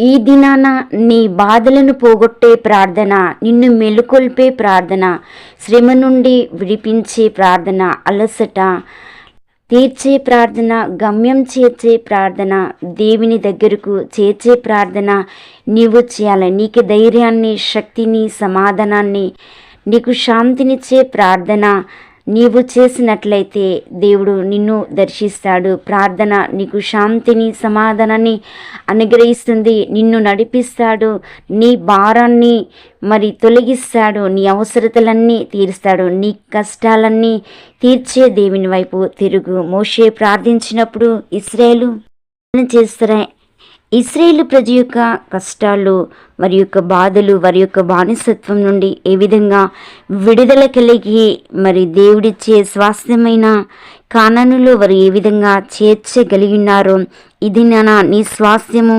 ఈ దినాన నీ బాధలను పోగొట్టే ప్రార్థన నిన్ను మెలుకొల్పే ప్రార్థన శ్రమ నుండి విడిపించే ప్రార్థన అలసట తీర్చే ప్రార్థన గమ్యం చేర్చే ప్రార్థన దేవుని దగ్గరకు చేర్చే ప్రార్థన నీవు చేయాలి. నీకు ధైర్యాన్ని శక్తిని సమాధానాన్ని నీకు శాంతినిచ్చే ప్రార్థన నీవు చేసినట్లయితే దేవుడు నిన్ను దర్శిస్తాడు. ప్రార్థన నీకు శాంతిని సమాధానాన్ని అనుగ్రహిస్తుంది. నిన్ను నడిపిస్తాడు. నీ భారాన్ని మరి తొలగిస్తాడు. నీ అవసరతలన్నీ తీరుస్తాడు. నీ కష్టాలన్నీ తీర్చే దేవుని వైపు తిరుగు. మోషే ప్రార్థించినప్పుడు ఇస్రాయేలు చేస్తారా? ఇస్రాయేల్ ప్రజ యొక్క కష్టాలు వారి యొక్క బాధలు వారి యొక్క బానిసత్వం నుండి ఏ విధంగా విడుదల కలిగి మరి దేవుడిచ్చే స్వాస్థ్యమైన కాననులో వారు ఏ విధంగా చేర్చగలిగినారో ఇది నా నీ స్వాస్థ్యము